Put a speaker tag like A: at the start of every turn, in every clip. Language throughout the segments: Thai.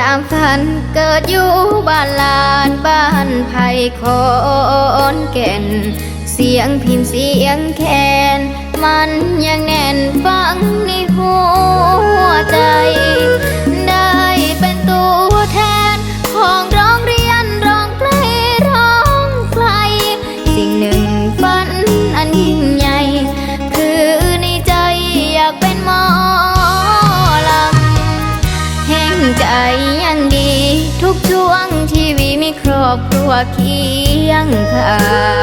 A: ตามฝันเกิดอยู่บ้านลานบ้านไผ่คอนแก่น เสียงพินเสียงแคนมันยังแน่นฟังในหัวใจ ทุกช่วงทีวีมีครอบครัวเคียงข้าง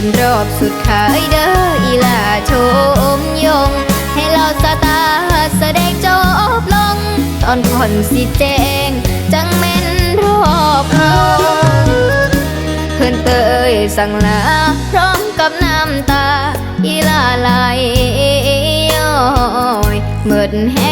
A: ขึ้นรอบสุดท้ายเด้ออีลาชมยง ให้เราสตาแสดงจบลง ตอนผ่อนสิแจง จังแม่นรอบลงเพื่อนเตยสั่งลาพร้อมกับน้ำตา อีลาไหลย้อยเมิดแห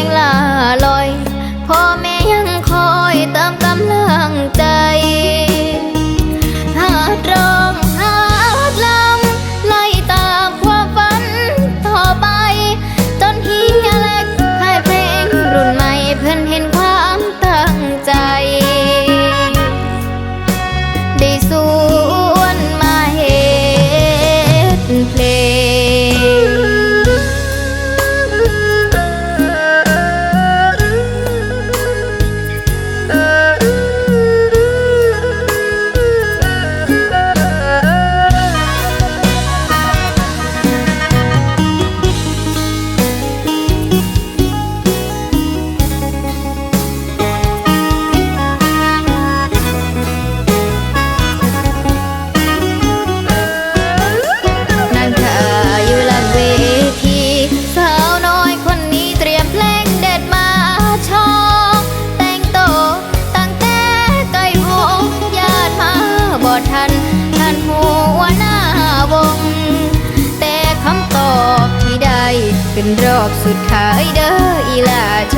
A: เป็นรอบสุดท้ายเด้ออีลาโช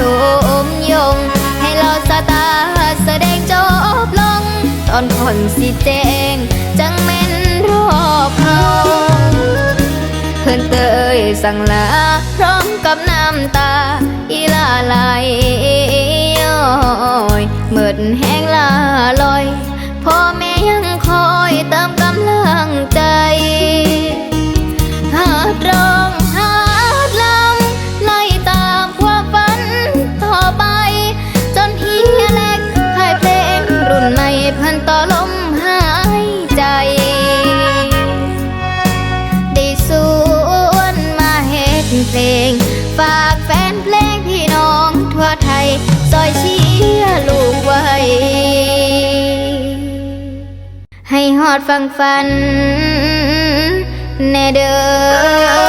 A: มยง ให้เราสตาแสดงจบลง ตอนผ่อนสิแจงจังแม่นรอบเขาเพื่อนเตยสั่งลาพร้อมกับน้ำตา อีลาไหลย้อยเมิดแห้งลาลอยพ่อแม่ยังคอยเติมกำลังใจ ซอยเชียลูกไว้ ให้หอดฟังฟัน แน่เด้อ